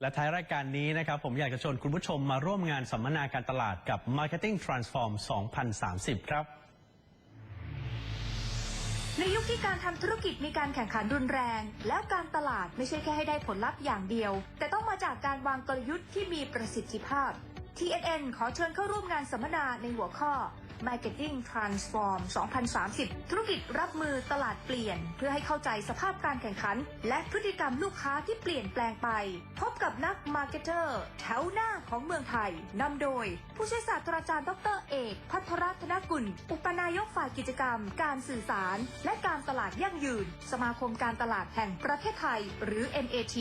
และท้ายรายการนี้นะครับผมอยากจะชวนคุณผู้ชมมาร่วมงานสัมมนาการตลาดกับ Marketing Transform 2030 ครับ ในยุคที่การทำธุรกิจมีการแข่งขันรุนแรง แล้วการตลาดไม่ใช่แค่ให้ได้ผลลัพธ์อย่างเดียว แต่ต้องมาจากการวางกลยุทธ์ที่มีประสิทธิภาพ TNN ขอเชิญเข้าร่วมงานสัมมนาในหัวข้อ Marketing Transform 2030 ธุรกิจรับมือตลาดเปลี่ยน เพื่อให้เข้าใจสภาพการแข่งขัน และพฤติกรรมลูกค้าที่เปลี่ยนแปลงไป พบกับนักมาร์เก็ตเตอร์แถวหน้าของเมืองไทยนำโดย ผู้ช่วยศาสตราจารย์ดรเอก พัทรธนกุล อุปนายกฝ่ายกิจกรรม การสื่อสาร และการตลาดยั่งยืน สมาคมการตลาดแห่งประเทศไทย หรือ MAT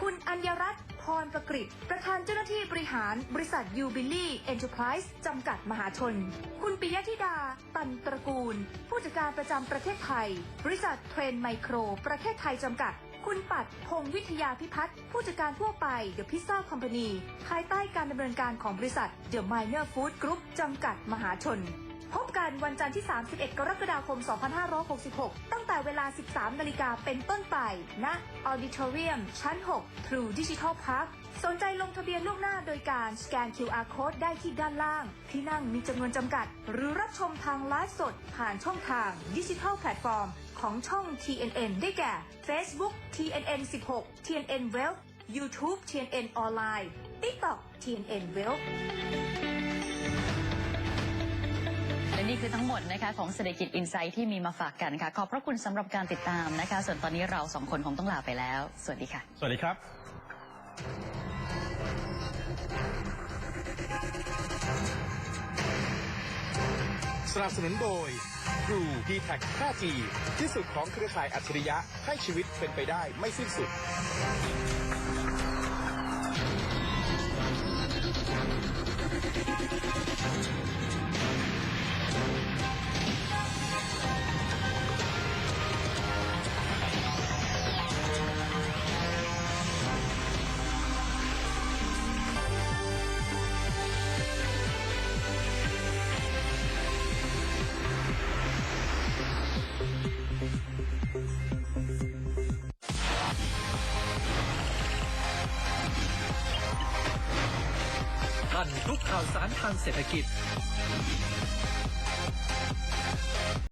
คุณอัญญรัตน์พรประกฤษประธานเจ้าหน้าที่บริหารบริษัทยูบิลี่เอ็นเตอร์ไพรส์จำกัดมหาชน คุณปิยธิดา ตันตระกูล ผู้จัดการประจำประเทศไทย บริษัทเทรนไมโคร ประเทศไทยจำกัด คุณปัดพงวิทยาพิพัฒน์ผู้จัดการทั่วไปเดอะพิซซ่าคอมพานีภายใต้การดำเนินการของบริษัทเดอะไมเนอร์ฟู้ดกรุ๊ปจำกัดมหาชน พบกันวันจันทร์ที่ 31 กรกฎาคม 2566 ตั้งแต่เวลา 13 นาฬิกาเป็นต้นไปณ Auditorium ชั้น 6 True Digital Park สนใจลงทะเบียนล่วงหน้าโดยการสแกน QR Code ได้ที่ด้านล่าง ที่นั่งมีจำนวนจำกัด หรือรับชมทางไลฟ์สด ผ่านช่องทางดิจิทัลแพลตฟอร์มของช่อง TNN ได้แก่ Facebook TNN 16 TNN Wealth YouTube TNN ออนไลน์ TikTok TNN Wealth นี่คือทั้งหมดนะคะของเศรษฐกิจอินไซต์ที่มีมาฝากกันค่ะ ขอบพระคุณสำหรับการติดตามนะคะ ส่วนตอนนี้เราสองคนคงต้องลาไปแล้ว สวัสดีค่ะ สวัสดีครับสนับสนุนโดย True d t a c 5G ที่สุดของเครือข่ายอัจฉริยะให้ชีวิตเป็นไปได้ไม่สิ้นสุด ทันทุกข่าวสารทางเศรษฐกิจ